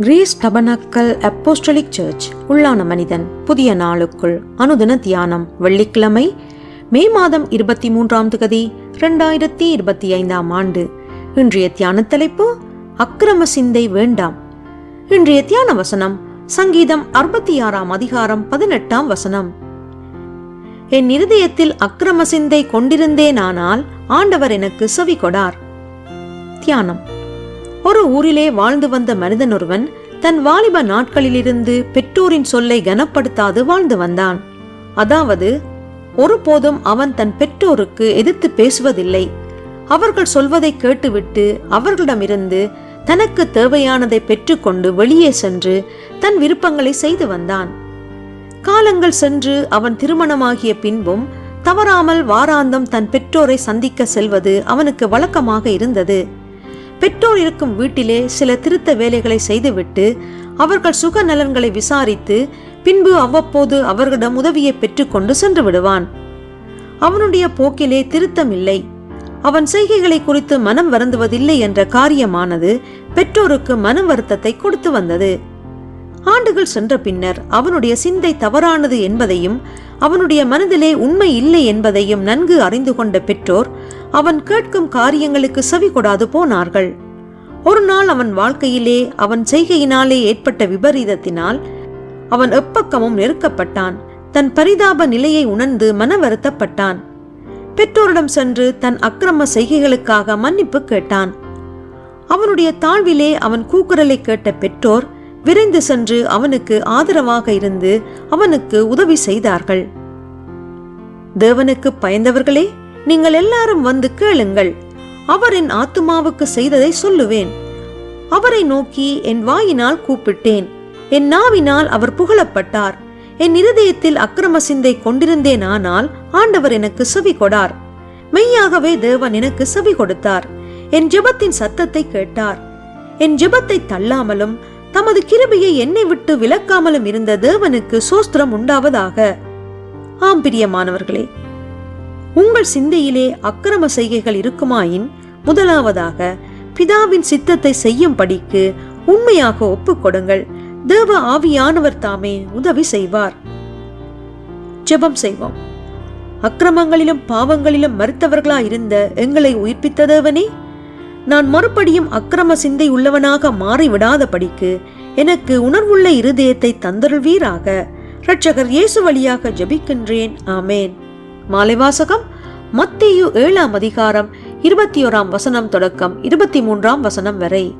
Greece tabernacle apostolic search உள்ளான மனிதன் புதிய நாளுக்குள் அனுதின தியானம் வெள்ளிக்கிழமை மே மாதம் இருபத்தி மூன்றாம் தேதி இரண்டாயிரத்தி இருபத்தி ஐந்தாம் ஆண்டு. இன்றைய தியான தலைப்பு அக்கிரம சிந்தை வேண்டாம். இன்றைய தியான வசனம் சங்கீதம் அறுபத்தி ஆறாம் அதிகாரம் பதினெட்டாம் வசனம். என் இருதயத்தில் அக்கிரம சிந்தை கொண்டிருந்தேனானால் ஆண்டவர் எனக்கு செவி கொடார். தியானம். ஒரு ஊரிலே வாழ்ந்து வந்த மனிதன் ஒருவன் தன் வாலிப நாட்களிலிருந்து பெற்றோரின் சொல்லை கனப்படுத்தாது வாழ்ந்து வந்தான். அதாவது ஒருபோதும் அவன் தன் பெற்றோருக்கு எதிர்த்து பேசுவதில்லை. அவர்கள் சொல்வதை கேட்டுவிட்டு அவர்களிடமிருந்து தனக்கு தேவையானதை பெற்றுக்கொண்டு வெளியே சென்று தன் விருப்பங்களை செய்து வந்தான். காலங்கள் சென்று அவன் திருமணமாகிய பின்பும் தவறாமல் வாராந்தம் தன் பெற்றோரை சந்திக்க செல்வது அவனுக்கு வழக்கமாக இருந்தது. பெற்றோர் இருக்கும் வீட்டிலே சில திருத்த வேலைகளை செய்துவிட்டு அவர்கள் சுக நலன்களை விசாரித்து பின்பு அவ்வப்போது அவர்களிடம் உதவியை பெற்றுக்கொண்டு சென்று விடுவான். அவனுடைய போக்கிலே திருத்தம் இல்லை. அவன் செய்கைகளை குறித்து மனம் வருந்துவதில்லை என்ற காரியமானது பெற்றோருக்கு மன வருத்தத்தை கொடுத்து வந்தது. ஆண்டுகள் சென்ற பின்னர் அவனுடைய சிந்தை தவறானது என்பதையும் அவனுடைய மனதிலே உண்மை இல்லை என்பதையும் நன்கு அறிந்து கொண்ட பெற்றோர் அவன் கேட்கும் காரியங்களுக்கு செவி கொடாது போனார்கள். ஒரு நாள் அவன் வாழ்க்கையிலே அவன் செய்கையினாலே ஏற்பட்ட விபரீதத்தினால் அவன் எப்பக்கமும் நெருக்கப்பட்டான். தன் பரிதாப நிலையை உணர்ந்து மன வருத்தப்பட்டான் பெற்றோரிடம் சென்று தன் அக்கிரம செய்கைகளுக்காக மன்னிப்பு கேட்டான். அவனுடைய தாழ்விலே அவன் கூக்குரலை கேட்ட பெற்றோர் விரைந்து சென்று அவனுக்கு ஆதரவாக இருந்து அவனுக்கு உதவி செய்தார்கள். தேவனுக்கு பயந்தவர்களே நீங்கள் எல்லாரும் வந்து கேளுங்கள். அவர் என் ஆத்துமாவுக்கு செய்ததை சொல்லுவேன். அவரை நோக்கி என் வாயினால் கூப்பிட்டேன். என் நாவினால் அவர் புகழப்பட்டார். என் இருதயத்தில் அக்கிரம சிந்தை கொண்டிருந்தேனானால் ஆண்டவர் எனக்கு செவி கொடார். மெய்யாகவே தேவன் எனக்கு செவி கொடுத்தார். என் ஜெபத்தின் சத்தத்தை கேட்டார். என் ஜெபத்தை தள்ளாமலும் தமது கிருபியை என்னை விட்டு விலக்காமலும் இருந்த தேவனுக்கு சோஸ்திரம் உண்டாவதாக. ஆம் பிரியமானவர்களே உங்கள் சிந்தையிலே அக்கிரம செய்கைகள் இருக்குமாயின் முதலாவதாக பிதாவின் சித்தத்தை செய்யும்படிக்கு உண்மையாக ஒப்புக்கொடுங்கள் தேவ ஆவியானவர் தாமே உதவி செய்வார். ஜெபம் செய்வோம். அக்கிரமங்களிலும் பாவங்களிலும் மறுத்தவர்களாயிருந்த எங்களை உயிர்ப்பித்த தேவனே நான் மறுபடியும் அக்கிரம சிந்தை உள்ளவனாக மாறிவிடாதபடிக்கு எனக்கு உணர்வுள்ள இருதயத்தை தந்தருள்வீராக. இரட்சகர் இயேசு வழியாக ஜெபிக்கின்றேன். ஆமேன். மாலைவாசகம் மத்தியு ஏழாம் அதிகாரம் இருபத்தி ஓராம் வசனம் தொடக்கம் இருபத்தி மூன்றாம் வசனம் வரை.